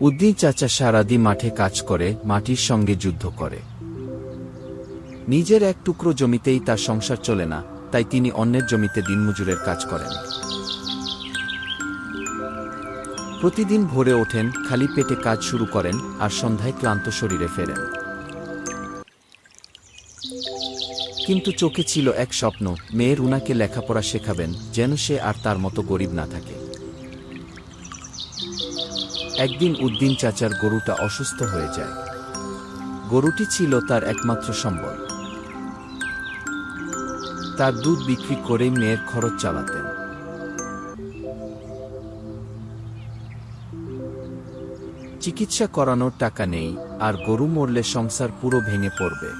উদ্দিন চাচা সারাদি মাঠে কাজ করে, মাটির সঙ্গে যুদ্ধ করে। নিজের এক টুকরো জমিতেই তার সংসার চলে না, তাই তিনি অন্যের জমিতে দিনমজুরের কাজ করেন। প্রতিদিন ভোরে ওঠেন, খালি পেটে কাজ শুরু করেন, আর সন্ধ্যায় ক্লান্ত শরীরে ফেরেন। কিন্তু চোখে ছিল এক স্বপ্ন মেয়ের উনাকে লেখাপড়া শেখাবেন, যেন সে আর তার মতো গরিব না থাকে। একদিন উদ্দিন চাচার গরুটা অসুস্থ হয়ে যায়। গরুটি ছিল তার একমাত্র সম্বল। তার দুধ বিক্রি করে মেয়ের খরচ চালাতেন। চিকিৎসা করানোর টাকা নেই, আর গরু মরলে সংসার পুরো ভেঙে পড়বে।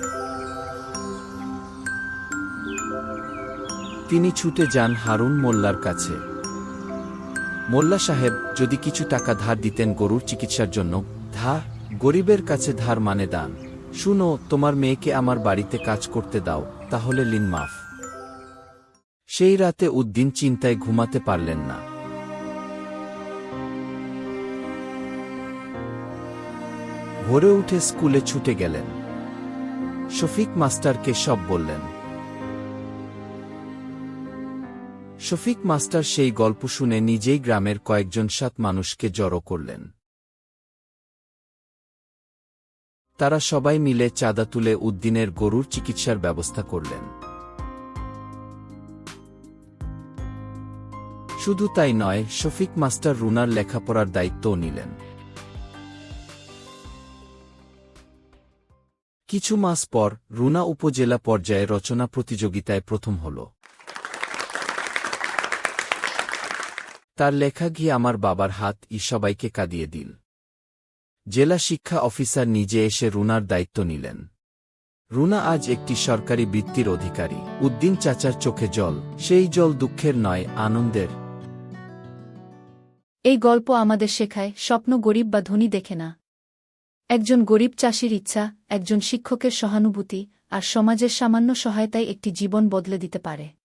তিনি ছুটে যান হারুন মোল্লার কাছে। মোল্লা সাহেব যদি কিছু টাকা ধার দিতেন গরুর চিকিৎসার জন্য, ধা, গরিবের কাছে ধার মানে দান। শুনো, তোমার মেয়েকে আমার বাড়িতে কাজ করতে দাও, তাহলে লিন মাফ। সেই রাতে উদ্দিন চিন্তায় ঘুমাতে পারলেন না। ভোরে উঠে স্কুলে ছুটে গেলেন। শফিক মাস্টারকে সব বললেন। শফিক মাস্টার সেই গল্প শুনে নিজেই গ্রামের কয়েকজন সাত মানুষকে জড়ো করলেন। তারা সবাই মিলে চাঁদা তুলে উদ্দিনের গরুর চিকিৎসার ব্যবস্থা করলেন। শুধু তাই নয়, শফিক মাস্টার রুনার লেখাপড়ার দায়িত্বও নিলেন। কিছু মাস পর রুনা উপজেলা পর্যায়ে রচনা প্রতিযোগিতায় প্রথম হল। তার লেখা গিয়ে আমার বাবার হাত ই সবাইকে কাঁদিয়ে দিন জেলা শিক্ষা অফিসার নিজে এসে রুনার দায়িত্ব নিলেন। রুনা আজ একটি সরকারি বৃত্তির অধিকারী। উদ্দিন চাচার চোখে জল। সেই জল দুঃখের নয়, আনন্দের। এই গল্প আমাদের শেখায়, স্বপ্ন গরিব বা ধনী দেখে না। একজন গরিব চাষির ইচ্ছা, একজন শিক্ষকের সহানুভূতি, আর সমাজের সামান্য সহায়তায় একটি জীবন বদলে দিতে পারে।